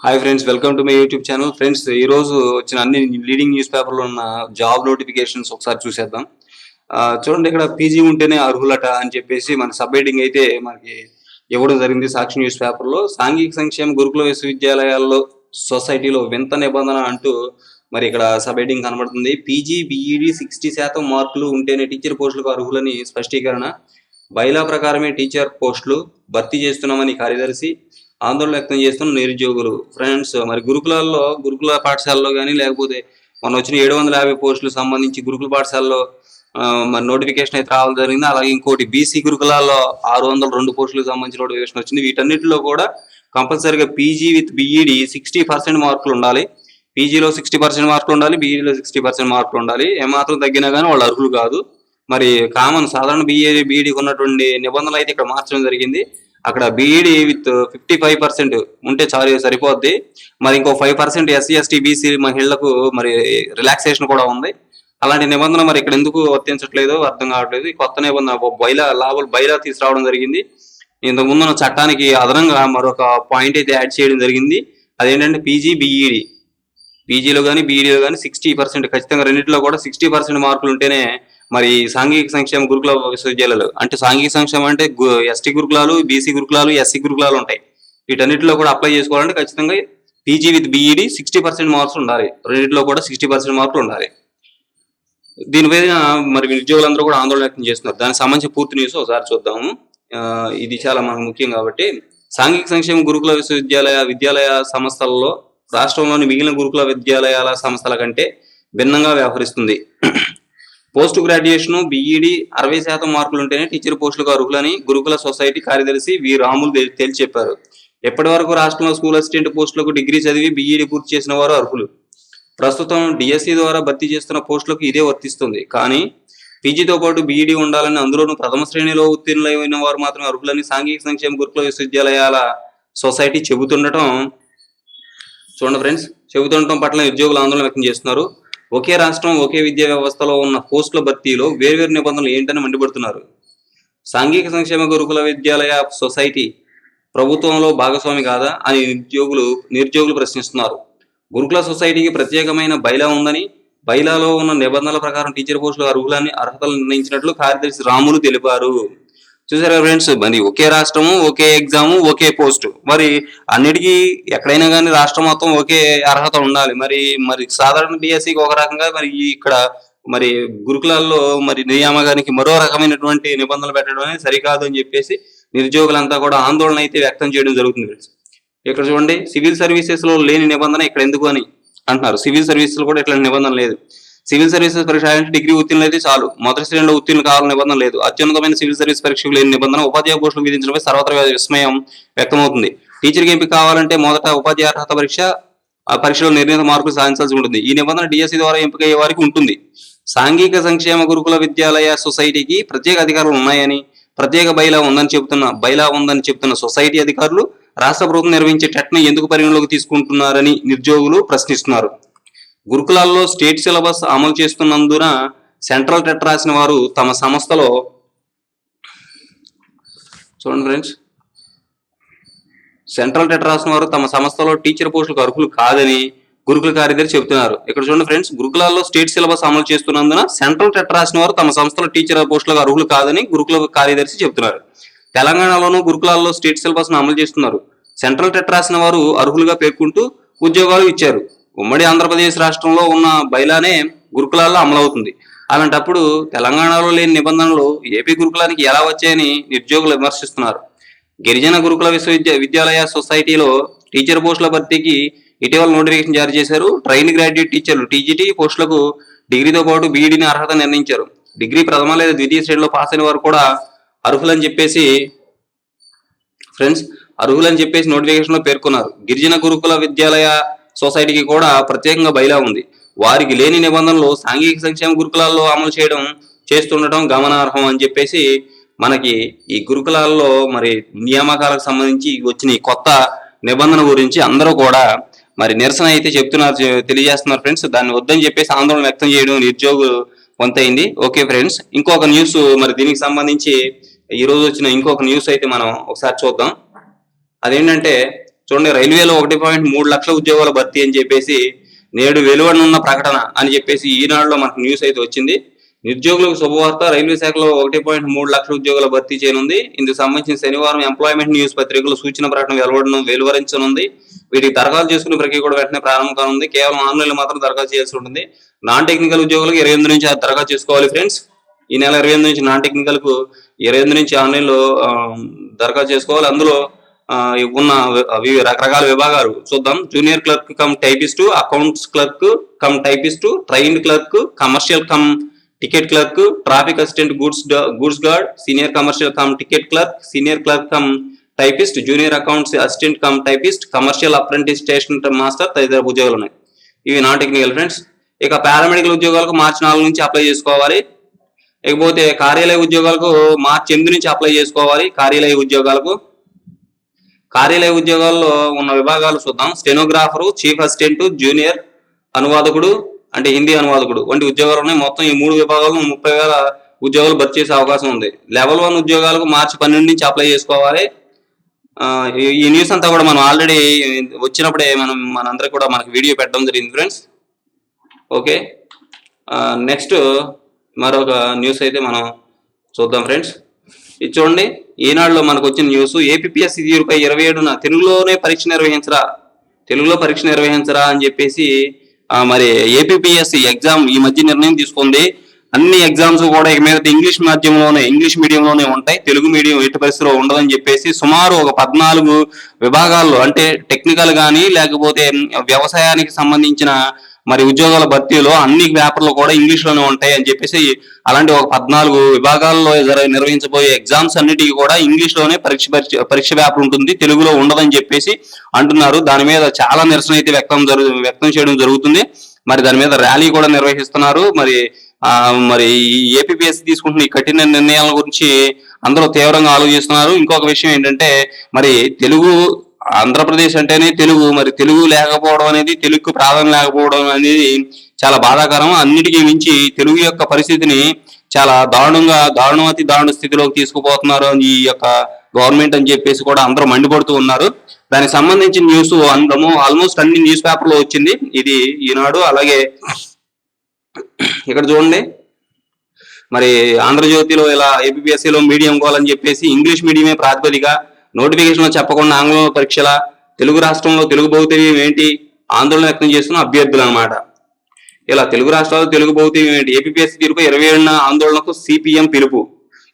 Hi friends welcome to my YouTube channel friends ఈ రోజు వచ్చిన అన్ని లీడింగ్ న్యూస్ పేపర్లో ఉన్న జాబ్ నోటిఫికేషన్స్ ఒకసారి చూసేద్దాం. ఆ, చూడండి ఇక్కడ పీజీ ఉంటేనే అర్హులట అని చెప్పేసి మన సబ్ అయితే మనకి ఇవ్వడం జరిగింది సాక్షి న్యూస్ పేపర్లో సాంఘిక సంక్షేమ గురుకుల విశ్వవిద్యాలయాల్లో సొసైటీలో వింత నిబంధన అంటూ మరి ఇక్కడ సబ్ హెడ్డింగ్ కనబడుతుంది. పీజీ బీఈడి సిక్స్టీ శాతం మార్కులు ఉంటేనే టీచర్ పోస్టులకు అర్హులని స్పష్టీకరణ. బైలా ప్రకారమే టీచర్ పోస్టులు భర్తీ చేస్తున్నామని కార్యదర్శి ఆందోళన వ్యక్తం చేస్తున్న నిరుద్యోగులు. ఫ్రెండ్స్ మరి గురుకులాల్లో గురుకుల పాఠశాలలో కానీ లేకపోతే మొన్న వచ్చిన ఏడు వందల యాభై పోస్టులు సంబంధించి గురుకుల పాఠశాలలో మరి నోటిఫికేషన్ అయితే రావడం జరిగింది. అలాగే ఇంకోటి బీసీ గురుకులాల్లో ఆరు వందల రెండు పోస్టులకు సంబంధించి నోటిఫికేషన్ వచ్చింది. వీటన్నిటిలో కూడా కంపల్సరీగా PG with BEd sixty percent మార్కులు ఉండాలి. పీజీలో సిక్స్టీ పర్సెంట్ మార్కులు ఉండాలి బీఈడిలో సిక్స్టీ పర్సెంట్ మార్కులు ఉండాలి. ఏమాత్రం తగ్గినా కానీ వాళ్ళు అర్హులు కాదు. మరి కామన్ సాధారణ బీఏ బీఈడికి ఉన్నటువంటి నిబంధనలు అయితే ఇక్కడ మార్చడం జరిగింది. అక్కడ BEd with fifty five percent ఉంటే చాలు సరిపోద్ది. మరి ఇంకో five percent SC ST BC మహిళలకు మరి రిలాక్సేషన్ కూడా ఉంది. అలాంటి నిబంధన మరి ఇక్కడ ఎందుకు వర్తించట్లేదు అర్థం కావట్లేదు. ఈ కొత్త నిబంధన ఒక లాభాలు బయలా తీసుకురావడం జరిగింది. ఇంతకు ముందున్న చట్టానికి అదనంగా మరొక పాయింట్ అయితే యాడ్ చేయడం జరిగింది. అదేంటంటే పీజీ బీఈడి పీజీలో కానీ బీఈడీలో కానీ సిక్స్టీ పర్సెంట్ ఖచ్చితంగా రెండింటిలో కూడా సిక్స్టీ పర్సెంట్ మార్కులు ఉంటేనే మరి సాంఘిక సంక్షేమ గురుకుల విశ్వవిద్యాలయాలు అంటే సాంఘిక సంక్షేమం అంటే ఎస్టీ గురుకులాలు బీసీ గురుకులాలు ఎస్సీ గురుకులాలు ఉంటాయి. వీటన్నిటిలో కూడా అప్లై చేసుకోవాలంటే ఖచ్చితంగా PG with BEd sixty percent marks ఉండాలి. రెండింటిలో కూడా సిక్స్టీ పర్సెంట్ మార్కులు ఉండాలి. దీని మీద మరి నిరుద్యోగులందరూ కూడా ఆందోళన వ్యక్తం చేస్తున్నారు. దానికి సంబంధించి పూర్తి న్యూస్ ఒకసారి చూద్దాము. ఇది చాలా మనకు ముఖ్యం కాబట్టి సాంఘిక సంక్షేమ గురుకుల విశ్వవిద్యాలయ విద్యాలయ సంస్థలలో రాష్ట్రంలోని మిగిలిన గురుకుల విద్యాలయాల సంస్థల కంటే భిన్నంగా వ్యవహరిస్తుంది. పోస్ట్ గ్రాడ్యుయేషన్ బీఈడి అరవై శాతం మార్కులు ఉంటేనే టీచర్ పోస్టులకు అర్హులని గురుకుల సొసైటీ కార్యదర్శి వి. రాములు తేల్చి చెప్పారు ఎప్పటి వరకు రాష్ట్రంలో స్కూల్ అసిస్టెంట్ పోస్టులకు డిగ్రీ చదివి బీఈడి పూర్తి చేసిన వారు అర్హులు? ప్రస్తుతం డిఎస్సి ద్వారా భర్తీ చేస్తున్న పోస్టులకు ఇదే వర్తిస్తుంది. కానీ పీజీతో పాటు బీఈడి ఉండాలని అందులోనూ ప్రథమ శ్రేణిలో ఉత్తీర్ణులైన వారు మాత్రమే అర్హులని సాంఘిక సంక్షేమ గురుకుల విశ్వవిద్యాలయాల సొసైటీ చెబుతుండటం చూడండి ఫ్రెండ్స్ చెబుతుండటం పట్ల ఉద్యోగులు ఆందోళన వ్యక్తం చేస్తున్నారు. ఒకే రాష్ట్రం ఒకే విద్యా వ్యవస్థలో ఉన్న పోస్టుల భర్తీలో వేర్వేరు నిబంధనలు ఏంటని మండిపడుతున్నారు. సాంఘిక సంక్షేమ గురుకుల విద్యాలయ సొసైటీ ప్రభుత్వంలో భాగస్వామి కాదా అని నిరుద్యోగులు నిరుద్యోగులు ప్రశ్నిస్తున్నారు. గురుకుల సొసైటీకి ప్రత్యేకమైన బైలా ఉందని బైలాలో ఉన్న నిబంధనల ప్రకారం టీచర్ పోస్టులు అర్హులని అర్హతలు నిర్ణయించినట్లు కార్యదర్శి రాములు తెలిపారు. చూసారా ఫ్రెండ్స్ మరి ఒకే రాష్ట్రము ఒకే ఎగ్జాము ఒకే పోస్ట్ మరి అన్నిటికీ ఎక్కడైనా కానీ రాష్ట్రం మొత్తం ఒకే అర్హత ఉండాలి. మరి మరి సాధారణ డిఎస్సికి ఒక రకంగా మరి ఇక్కడ మరి గురుకులాల్లో మరి నియామకానికి మరో రకమైనటువంటి నిబంధనలు పెట్టడం అనేది సరికాదు అని చెప్పేసి నిరుద్యోగులంతా కూడా ఆందోళన అయితే వ్యక్తం చేయడం జరుగుతుంది ఫ్రెండ్స్ ఇక్కడ చూడండి సివిల్ సర్వీసెస్లో లేని నిబంధన ఇక్కడ ఎందుకు అని అంటున్నారు. సివిల్ సర్వీసెస్లో కూడా ఇట్లాంటి నిబంధన లేదు. సివిల్ సర్వీసెస్ పరీక్ష డిగ్రీ ఉత్తీర్ణులు అయితే చాలు. మొదటి శ్రేణిలో ఉత్తీర్ణులు కావాలని నిబంధన లేదు. అత్యున్నతమైన సివిల్ సర్వీస్ పరీక్షకు లేని నిబంధన ఉపాధ్యాయ పోస్టులు విధించడంపై సర్వత్రా విస్మయం వ్యక్తమవుతుంది. టీచర్కి ఎంపిక కావాలంటే మొదట ఉపాధ్యాయ అర్హత పరీక్ష ఆ పరీక్షలో నిర్ణీత మార్కులు సాధించాల్సి ఉంటుంది. ఈ నిబంధన డిఎస్సి ద్వారా ఎంపిక అయ్యే వారికి ఉంటుంది. సాంఘిక సంక్షేమ గురుకుల విద్యాలయ సొసైటీకి ప్రత్యేక అధికారులు ఉన్నాయని ప్రత్యేక బైలా ఉందని చెబుతున్న బైలా ఉందని చెబుతున్న సొసైటీ అధికారులు రాష్ట్ర ప్రభుత్వం నిర్వహించే టెట్ను ఎందుకు పరిగణలోకి తీసుకుంటున్నారని నిరుద్యోగులు ప్రశ్నిస్తున్నారు. గురుకులాల్లో స్టేట్ సిలబస్ అమలు చేస్తున్నందున సెంట్రల్ టెట్ రాసిన వారు తమ సంస్థలో చూడండి ఫ్రెండ్స్. సెంట్రల్ టెట్ రాసిన వారు తమ సంస్థలో టీచర్ పోస్టులకు అర్హులు కాదని గురుకుల కార్యదర్శి చెబుతున్నారు. ఇక్కడ చూడండి ఫ్రెండ్స్ గురుకులాల్లో స్టేట్ సిలబస్ అమలు చేస్తున్నందున సెంట్రల్ టెట్ రాసిన వారు తమ సంస్థలో టీచర్ పోస్టులకు అర్హులు కాదని గురుకుల కార్యదర్శి చెబుతున్నారు. తెలంగాణలోనూ గురుకులాల్లో స్టేట్ సిలబస్ను అమలు చేస్తున్నారు. సెంట్రల్ టెట్ రాసిన వారు అర్హులుగా పేర్కొంటూ ఉద్యోగాలు ఇచ్చారు. ఉమ్మడి ఆంధ్రప్రదేశ్ రాష్ట్రంలో ఉన్న బైలానే గురుకులాల్లో అమలవుతుంది. అలాంటప్పుడు తెలంగాణలో లేని నిబంధనలు ఏపీ గురుకులానికి ఎలా వచ్చాయని నిరుద్యోగులు విమర్శిస్తున్నారు. గిరిజన గురుకుల విశ్వవిద్య విద్యాలయ సొసైటీలో టీచర్ పోస్టుల భర్తీకి ఇటీవల నోటిఫికేషన్ జారీ చేశారు. ట్రైన్ గ్రాడ్యుయేట్ టీచర్లు టీజీటీ పోస్టులకు డిగ్రీతో పాటు బీఈడీని అర్హత నిర్ణయించారు. డిగ్రీ ప్రథమ లేదా ద్వితీయ శ్రేణిలో పాస్ అయిన వారు కూడా అర్హులని చెప్పేసి ఫ్రెండ్స్ అర్హులని చెప్పేసి నోటిఫికేషన్లో పేర్కొన్నారు. గిరిజన గురుకుల విద్యాలయ సొసైటీకి కూడా ప్రత్యేకంగా బయలా ఉంది. వారికి లేని నిబంధనలు సాంఘిక సంక్షేమ గురుకులాల్లో అమలు చేయడం చేస్తుండటం గమనార్హం అని చెప్పేసి మనకి ఈ గురుకులాల్లో మరి నియామకాలకు సంబంధించి వచ్చిన ఈ కొత్త నిబంధన గురించి అందరూ కూడా మరి నిరసన అయితే చెప్తున్నారు తెలియజేస్తున్నారు ఫ్రెండ్స్. దాన్ని వద్దని చెప్పేసి ఆందోళన వ్యక్తం చేయడం నిరుద్యోగులు కొంతైంది ఓకే ఫ్రెండ్స్ ఇంకొక న్యూస్ మరి దీనికి సంబంధించి ఈరోజు వచ్చిన ఇంకొక న్యూస్ అయితే మనం ఒకసారి చూద్దాం. అదేంటంటే చూడండి రైల్వేలో ఒకటి పాయింట్ మూడు లక్షల ఉద్యోగాల భర్తీ అని చెప్పేసి నేడు వెలువడనున్న ప్రకటన అని చెప్పేసి ఈనాడులో మనకు న్యూస్ అయితే వచ్చింది. నిరుద్యోగులకు శుభవార్త రైల్వే శాఖలో ఒకటి పాయింట్ మూడు లక్షల ఉద్యోగాల భర్తీ చేయనుంది. ఇందుకు సంబంధించిన శనివారం ఎంప్లాయ్మెంట్ న్యూస్ పత్రికలు సూచన ప్రకటన వెలువడను వెలువరించనుంది. వీటికి దరఖాస్తు చేసుకునే ప్రక్రియ కూడా వెంటనే ప్రారంభం కానుంది. కేవలం ఆన్లైన్ మాత్రం దరఖాస్తు చేయాల్సి ఉంటుంది. నాన్ టెక్నికల్ ఉద్యోగులకు ఇరవై ఎనిమిది నుంచి దరఖాస్తు చేసుకోవాలి ఫ్రెండ్స్ ఈ నెల ఇరవై ఎనిమిది నుంచి నాన్ టెక్నికల్కు ఇరవై ఎనిమిది నుంచి ఆన్లైన్లో దరఖాస్తు చేసుకోవాలి. అందులో ఉన్న రకరకాల విభాగాలు. చూద్దాం. Junior clerk cum typist accounts clerk cum typist trained clerk commercial cum ticket clerk traffic assistant goods goods guard senior commercial cum ticket clerk senior clerk cum typist junior accounts assistant cum typist commercial apprentice station master తదితర ఉద్యోగాలు ఉన్నాయి. ఇవి non technical friends ఇక paramedical ఉద్యోగాలకు మార్చి నాలుగు నుంచి apply చేసుకోవాలి. ఇకపోతే కార్యాలయ ఉద్యోగాలకు మార్చి ఎనిమిది నుంచి అప్లై చేసుకోవాలి. కార్యాలయ ఉద్యోగాలకు కార్యాలయ ఉద్యోగాల్లో ఉన్న విభాగాలు చూద్దాం. స్టెనోగ్రాఫరు చీఫ్ అసిస్టెంట్ జూనియర్ అనువాదకుడు అంటే హిందీ అనువాదకుడు వంటి ఉద్యోగాలు ఉన్నాయి. మొత్తం ఈ మూడు విభాగాల్లో ముప్పై వేల ఉద్యోగాలు భర్తీ చేసే అవకాశం ఉంది. లెవెల్ వన్ ఉద్యోగాలకు మార్చి పన్నెండు నుంచి అప్లై చేసుకోవాలి. ఈ- ఈ న్యూస్ అంతా కూడా మనం ఆల్రెడీ వచ్చినప్పుడే మనం మనందరికి కూడా మనకి వీడియో పెట్టడం జరిగింది ఫ్రెండ్స్. ఓకే. నెక్స్ట్ మరొక న్యూస్ అయితే మనం చూద్దాం ఫ్రెండ్స్. ఇది చూడండి ఈనాడులో మనకు వచ్చిన న్యూస్ ఏపీఎస్సి తీరుపై ఇరవై ఏడున తెలుగులోనే పరీక్ష నిర్వహించరా? తెలుగులో పరీక్ష నిర్వహించరా అని చెప్పేసి మరి ఏపీఎస్సి ఎగ్జామ్ ఈ మధ్య నిర్ణయం తీసుకుంది. అన్ని ఎగ్జామ్స్ కూడా ఇక మీద ఇంగ్లీష్ మాధ్యమంలోనే ఇంగ్లీష్ మీడియంలోనే ఉంటాయి. తెలుగు మీడియం ఎట్టి పరిస్థితిలో ఉండదని చెప్పేసి సుమారు ఒక పద్నాలుగు విభాగాల్లో అంటే టెక్నికల్ కానీ లేకపోతే వ్యవసాయానికి సంబంధించిన మరి ఉద్యోగాల భర్తీలో అన్ని పేపర్లు కూడా ఇంగ్లీష్లోనే ఉంటాయి అని చెప్పేసి అలాంటి ఒక పద్నాలుగు విభాగాల్లో జర- నిర్వహించబోయే ఎగ్జామ్స్ అన్నిటికీ కూడా ఇంగ్లీష్లోనే పరీక్ష పరీక్ష- పరీక్ష పేపర్ ఉంటుంది తెలుగులో ఉండదని చెప్పేసి అంటున్నారు. దాని మీద చాలా నిరసన అయితే వ్యక్తం జరుగు వ్యక్తం చేయడం జరుగుతుంది. మరి దాని మీద ర్యాలీ కూడా నిర్వహిస్తున్నారు. మరి ఆ మరి ఈ తీసుకుంటున్న ఈ కఠిన నిర్ణయాల గురించి అందరూ తీవ్రంగా ఆలోచిస్తున్నారు. ఇంకొక విషయం ఏంటంటే మరి తెలుగు ఆంధ్రప్రదేశ్ అంటేనే తెలుగు. మరి తెలుగు లేకపోవడం అనేది తెలుగుకు ప్రాధాన్యం లేకపోవడం అనేది చాలా బాధాకరం. అన్నిటికీ మించి తెలుగు యొక్క పరిస్థితిని చాలా దారుణంగా దారుణమతి దారుణ స్థితిలోకి తీసుకుపోతున్నారు ఈ యొక్క గవర్నమెంట్ అని చెప్పేసి కూడా అందరూ మండిపడుతూ ఉన్నారు. దానికి సంబంధించిన న్యూస్ అందము ఆల్మోస్ట్ అన్ని న్యూస్ పేపర్లో వచ్చింది. ఇది ఈనాడు. అలాగే ఇక్కడ చూడండి. మరి ఆంధ్రజ్యోతిలో ఇలా ఏపీఎస్సీలో మీడియం కావాలని చెప్పేసి ఇంగ్లీష్ మీడియమే ప్రాతిపదిక నోటిఫికేషన్లో చెప్పకుండా ఆంగ్లంలో పరీక్షల తెలుగు రాష్ట్రంలో తెలుగు భౌతికం ఏంటి? ఆందోళన వ్యక్తం చేస్తున్న అభ్యర్థులు అన్నమాట. ఇలా తెలుగు రాష్ట్రాల్లో తెలుగు భౌతికం ఏంటి? ఏపీఎస్సీ తీరుపు ఇరవై ఏడున ఆందోళనకు సిపిఎం పిలుపు.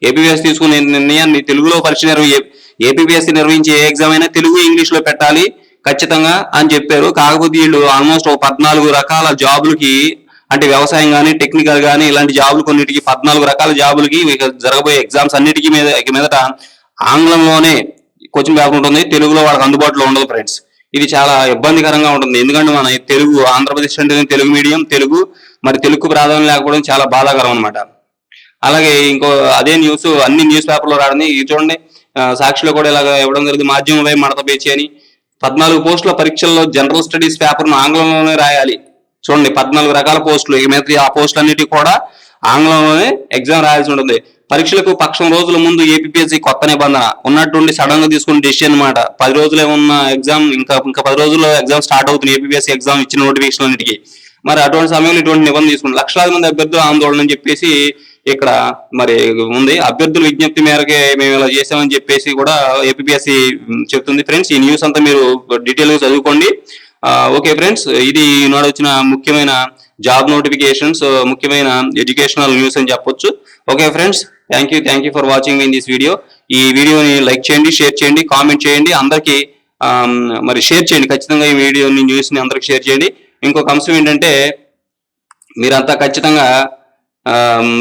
ఏపీఎస్ తీసుకునే నిర్ణయాన్ని తెలుగులో పరీక్ష నిర్వహి ఏపీఎస్సీ నిర్వహించే ఏ ఎగ్జామ్ అయినా తెలుగు ఇంగ్లీష్లో పెట్టాలి. ఖచ్చితంగా అని చెప్పారు. కాకపోతే వీళ్ళు ఆల్మోస్ట్ ఒక పద్నాలుగు రకాల జాబులకి అంటే వ్యవసాయం కానీ టెక్నికల్ కానీ ఇలాంటి జాబులు కొన్నిటికి పద్నాలుగు రకాల జాబులకి జరగబోయే ఎగ్జామ్స్ అన్నిటికీ మీద మీదట ఆంగ్లంలోనే కోచింగ్ పేపర్ ఉంటుంది. తెలుగులో వాళ్ళకి అందుబాటులో ఉండదు ఫ్రెండ్స్ ఇది చాలా ఇబ్బందికరంగా ఉంటుంది. ఎందుకంటే మన తెలుగు ఆంధ్రప్రదేశ్ అంటే తెలుగు మీడియం తెలుగు మరి తెలుగు ప్రాధాన్యం లేకపోవడం చాలా బాధాకరం అనమాట అలాగే ఇంకో అదే న్యూస్ అన్ని న్యూస్ పేపర్లో రావడం ఇది చూడండి. సాక్షిలో కూడా ఇలాగ ఇవ్వడం జరిగింది. మాధ్యమంపై మడత పేచి అని. పద్నాలుగు పోస్టుల పరీక్షల్లో జనరల్ స్టడీస్ పేపర్ను ఆంగ్లంలోనే రాయాలి. చూడండి పద్నాలుగు రకాల పోస్టులు. ఈ మీద ఆ పోస్టులు అన్నిటి కూడా ఆంగ్లంలోనే ఎగ్జామ్ రాయాల్సి ఉంటుంది. పరీక్షలకు పక్షం రోజుల ముందు ఏపీఎస్సీ కొత్త నిబంధన. ఉన్నట్టుండి సడన్గా తీసుకున్న డెసిషన్ అన్నమాట. పది రోజులే ఉన్న ఎగ్జామ్ ఇంకా ఇంకా పది రోజుల్లో ఎగ్జామ్ స్టార్ట్ అవుతుంది. ఏపీఎస్సీ ఎగ్జామ్ ఇచ్చిన నోటిఫికేషన్ అన్నిటికీ. మరి అటువంటి సమయంలో ఇటువంటి నిబంధన తీసుకుని లక్షలాది మంది అభ్యర్థులు ఆందోళన అని చెప్పేసి ఇక్కడ మరి ఉంది. అభ్యర్థుల విజ్ఞప్తి మేరకే మేము ఇలా చేసామని చెప్పేసి కూడా ఏపీఎస్సీ చెప్తుంది ఫ్రెండ్స్. ఈ న్యూస్ అంతా మీరు డీటెయిల్గా చదువుకోండి ఓకే ఫ్రెండ్స్. ఇది ఈనాడు వచ్చిన ముఖ్యమైన జాబ్ నోటిఫికేషన్స్ ముఖ్యమైన ఎడ్యుకేషనల్ న్యూస్ అని చెప్పొచ్చు. Okay friends. Thank you thank you for watching in this video ఈ వీడియోని లైక్ చేయండి షేర్ చేయండి కామెంట్ చేయండి అందరికీ మరి షేర్ చేయండి. ఖచ్చితంగా ఈ వీడియోని న్యూస్ని అందరికి షేర్ చేయండి. ఇంకొక అంశం ఏంటంటే మీరంతా ఖచ్చితంగా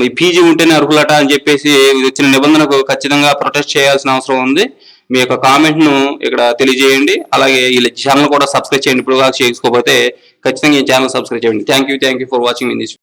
ఈ పీజీ ఉంటేనే అర్హులట అని చెప్పేసి వచ్చిన నిబంధనకు ఖచ్చితంగా ప్రొటెస్ట్ చేయాల్సిన అవసరం ఉంది. మీ యొక్క కామెంట్ను ఇక్కడ తెలియజేయండి. అలాగే ఈ ఛానల్ కూడా సబ్స్క్రైబ్ చేయండి. ఇప్పుడు చేసుకోకపోతే ఖచ్చితంగా ఈ ఛానల్ సబ్స్క్రైబ్ చేయండి. Thank you thank you for watching in this